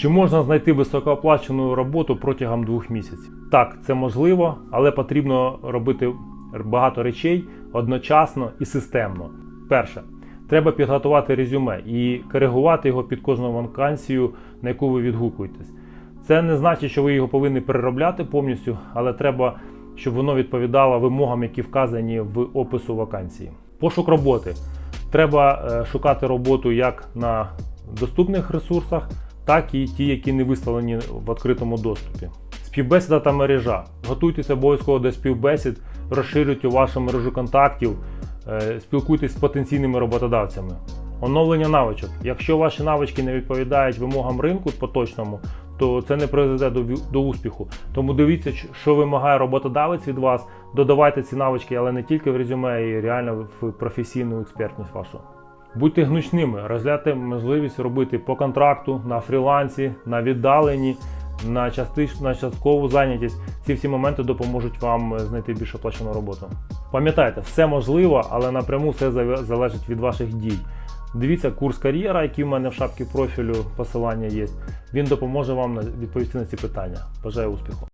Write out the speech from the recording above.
Чи можна знайти високооплачену роботу протягом двох місяців? Так, це можливо, але потрібно робити багато речей одночасно і системно. Перше, треба підготувати резюме і коригувати його під кожну вакансію, на яку ви відгукуєтесь. Це не значить, що ви його повинні переробляти повністю, але треба, щоб воно відповідало вимогам, які вказані в опису вакансії. Пошук роботи. Треба е, шукати роботу як на доступних ресурсах, так і ті, які не виставлені в відкритому доступі. Співбесіда та мережа. Готуйтеся обов'язково до співбесід, розширюйте вашу мережу контактів, е, спілкуйтесь з потенційними роботодавцями. Оновлення навичок. Якщо ваші навички не відповідають вимогам ринку поточному, то це не призведе до, до успіху. Тому дивіться, що вимагає роботодавець від вас. Додавайте ці навички, але не тільки в резюме, і реально в професійну експертність вашу. Будьте гнучними, розгляньте можливість робити по контракту, на фрілансі, на віддаленні, на, частич, на часткову зайнятість. Ці всі моменти допоможуть вам е, знайти більш оплачену роботу. Пам'ятайте, все можливо, але напряму все залежить від ваших дій. Дивіться курс кар'єра, який в мене в шапці профілю посилання є. Він допоможе вам відповісти на ці питання. Бажаю успіху!